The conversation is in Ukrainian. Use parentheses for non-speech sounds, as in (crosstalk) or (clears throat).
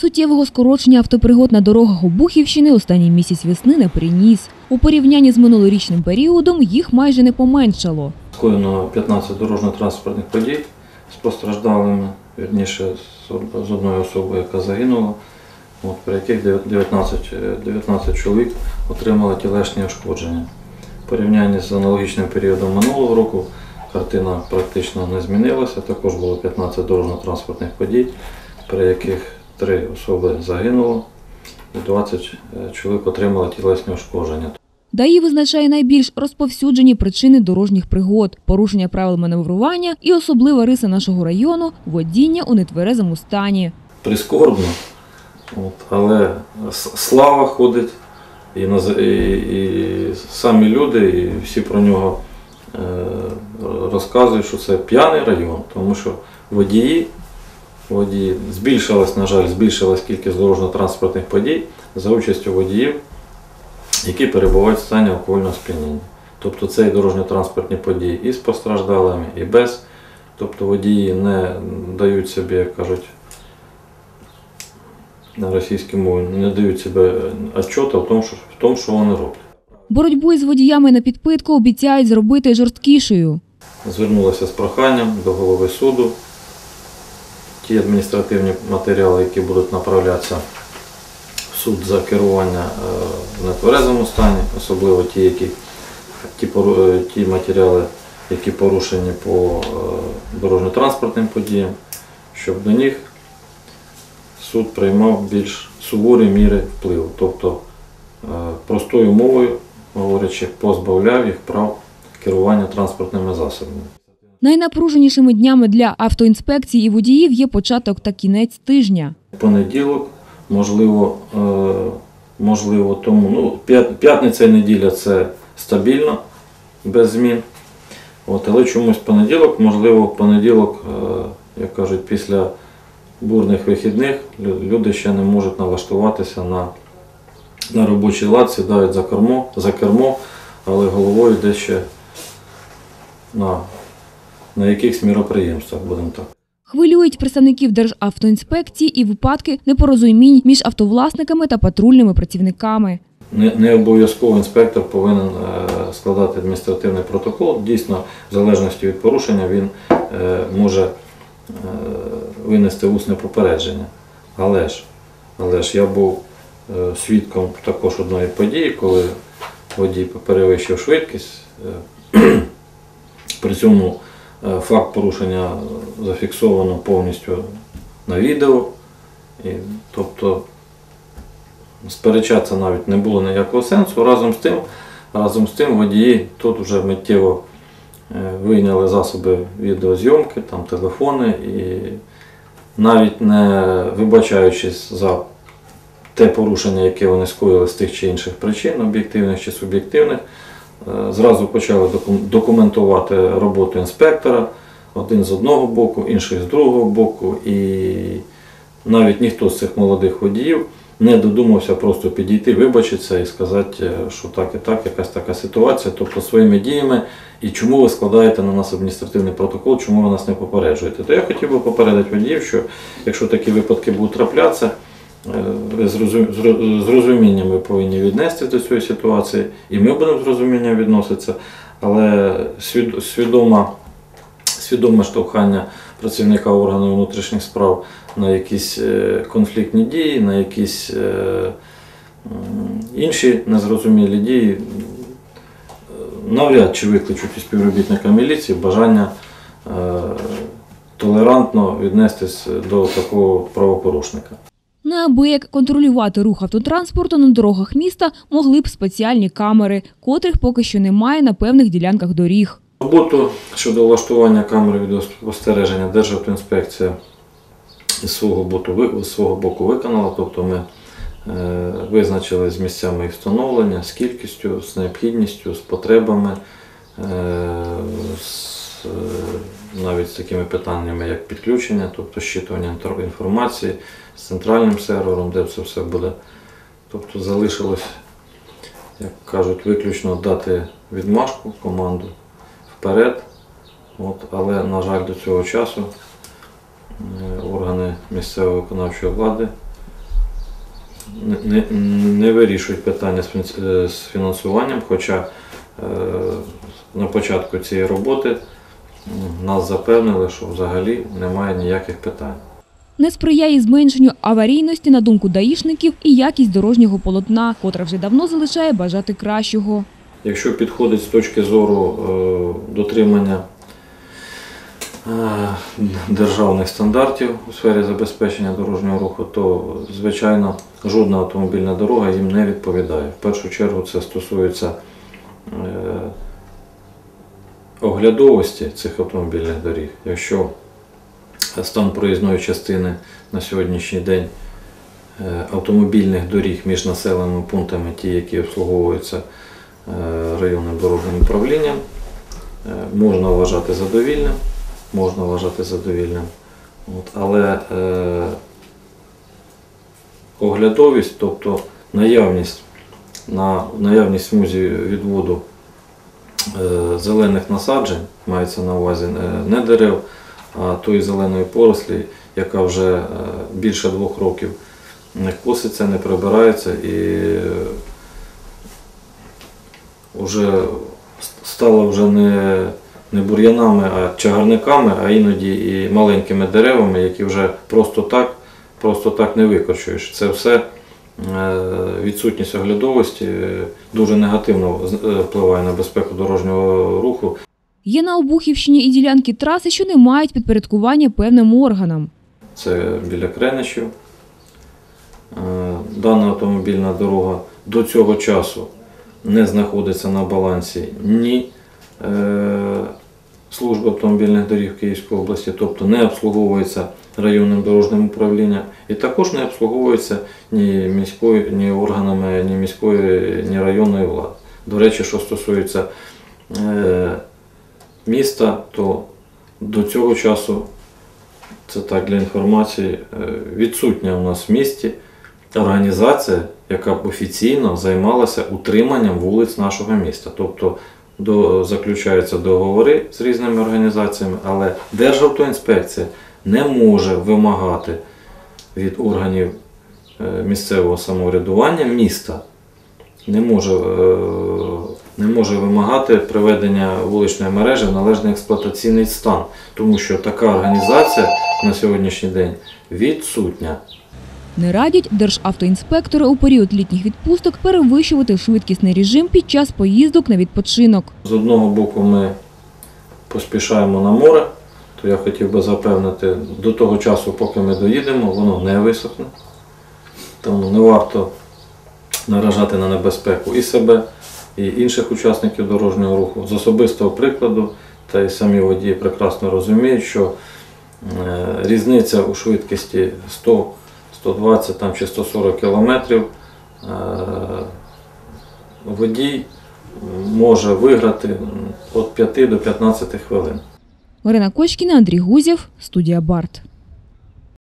Суттєвого скорочення автопригод на дорогах Обухівщини останній місяць весни не приніс. У порівнянні з минулорічним періодом їх майже не поменшало. Скоєно 15 дорожньо-транспортних подій з постраждалими, вірніше з одною особою, яка загинула, от, при яких 19, е, 19 чоловік отримали тілесні ушкодження. В порівнянні з аналогічним періодом минулого року картина практично не змінилася. Також було 15 дорожньо-транспортних подій, при яких 3 особи загинуло і 20 чоловік отримали тілесні ушкодження. ДАІ визначає найбільш розповсюджені причини дорожніх пригод, порушення правил маневрування і особлива риса нашого району водіння у нетверезому стані. прискорбно, от, але слава ходить, і, і самі люди, і всі про нього е, розказують, що це п'яний район, тому що водії, водії збільшилась, на жаль, збільшилась кількість дорожньо-транспортних подій за участю водіїв, які перебувають в стані алкогольного сп'яніння. Тобто це і дорожньо-транспортні події і з постраждалими, і без. Тобто водії не дають собі, як кажуть, на російській мові не дають себе отчета в тому, що, в тому, що вони роблять. Боротьбу із водіями на підпитку обіцяють зробити жорсткішою. Звернулася з проханням до голови суду. Ті адміністративні матеріали, які будуть направлятися в суд за керування е, в нетверезому стані, особливо ті, які, ті, е, ті матеріали, які порушені по е, дорожньо-транспортним подіям, щоб до них суд приймав більш суворі міри впливу. Тобто, простою мовою, говорячи, позбавляв їх прав керування транспортними засобами. Найнапруженішими днями для автоінспекції і водіїв є початок та кінець тижня. Понеділок, можливо, е, можливо тому, ну, п'ятниця і неділя це стабільно, без змін. От, але чомусь понеділок, можливо, понеділок, е, як кажуть, після бурних вихідних люди ще не можуть налаштуватися на, на робочий лад, сідають за кермо, за кермо, але головою десь ще на, на якихось міроприємствах, будемо так. Хвилюють представників Державтоінспекції і випадки непорозумінь між автовласниками та патрульними працівниками. Не, не обов'язково інспектор повинен е, складати адміністративний протокол. Дійсно, в залежності від порушення він е, може е, винести усне попередження. Але ж, але ж я був свідком також одної події, коли водій перевищив швидкість. (clears throat) При цьому факт порушення зафіксовано повністю на відео. І, тобто сперечатися навіть не було ніякого сенсу. Разом з тим, разом з тим водії тут вже миттєво е, вийняли засоби відеозйомки, там телефони і навіть не вибачаючись за те порушення, яке вони скоїли з тих чи інших причин, об'єктивних чи суб'єктивних, е, зразу почали документувати роботу інспектора, один з одного боку, інший з другого боку. І навіть ніхто з цих молодих водіїв не додумався просто підійти, вибачитися і сказати, е, що так і так, якась така ситуація, тобто своїми діями, і чому ви складаєте на нас адміністративний протокол, чому ви нас не попереджуєте. То я хотів би попередити водіїв, що якщо такі випадки будуть траплятися, е, з розум- з розумінням ви повинні віднестися до цієї ситуації, і ми будемо з розумінням відноситися, але свід- свідома свідоме штовхання працівника органу внутрішніх справ на якісь е, конфліктні дії, на якісь е, інші незрозумілі дії, е, навряд чи викличуть у співробітника міліції бажання е, толерантно віднестись до такого правопорушника. Неабияк контролювати рух автотранспорту на дорогах міста могли б спеціальні камери, котрих поки що немає на певних ділянках доріг. Роботу щодо влаштування камер відеоспостереження Державтоінспекція з свого боку, свого боку виконала. Тобто ми е, визначили з місцями їх встановлення, з кількістю, з необхідністю, з потребами, е, з, е, навіть з такими питаннями, як підключення, тобто щитування інформації з центральним сервером, де це все буде. Тобто залишилось, як кажуть, виключно дати відмашку команду вперед. От, але, на жаль, до цього часу е, органи місцевої виконавчої влади не, не, вирішують питання з е, фінансуванням, хоча е, на початку цієї роботи нас запевнили, що взагалі немає ніяких питань. Не сприяє зменшенню аварійності, на думку даїшників, і якість дорожнього полотна, котра вже давно залишає бажати кращого. Якщо підходить з точки зору е, дотримання е, державних стандартів у сфері забезпечення дорожнього руху, то звичайно жодна автомобільна дорога їм не відповідає. В першу чергу це стосується е, оглядовості цих автомобільних доріг. Якщо стан проїзної частини на сьогоднішній день е, автомобільних доріг між населеними пунктами, ті, які обслуговуються е, районним дорожнім управлінням, е, можна вважати задовільним, можна вважати задовільним. От, але е, оглядовість, тобто наявність на наявність смузі відводу зелених насаджень, мається на увазі е, не дерев, а тої зеленої порослі, яка вже е, більше двох років не коситься, не прибирається і вже стала вже не, не бур'янами, а чагарниками, а іноді і маленькими деревами, які вже просто так, просто так не викорчуєш. Це все е, відсутність оглядовості е, дуже негативно е, впливає на безпеку дорожнього руху. Є на Обухівщині і ділянки траси, що не мають підпорядкування певним органам. Це біля Креничів. Е, Дана автомобільна дорога до цього часу не знаходиться на балансі ні е, служби автомобільних доріг Київської області, тобто не обслуговується районним дорожним управлінням і також не обслуговується ні міською, ні органами ні міської, ні районної влади. До речі, що стосується е, міста, то до цього часу це так для інформації, е, відсутня у нас в місті організація, яка б офіційно займалася утриманням вулиць нашого міста. Тобто до, заключаються договори з різними організаціями, але Державтоінспекція не може вимагати від органів е, місцевого самоврядування міста, не може, е, не може вимагати приведення вуличної мережі в належний експлуатаційний стан, тому що така організація на сьогоднішній день відсутня. Не радять державтоінспектори у період літніх відпусток перевищувати швидкісний режим під час поїздок на відпочинок. З одного боку, ми поспішаємо на море, то я хотів би запевнити, до того часу, поки ми доїдемо, воно не висохне. Тому не варто наражати на небезпеку і себе, і інших учасників дорожнього руху. З особистого прикладу, та й самі водії прекрасно розуміють, що е, різниця у швидкості 100, 120 там, чи 140 кілометрів е, водій може виграти від 5 до 15 хвилин. Марина Кочкіна, Андрій Гузєв, студія Барт.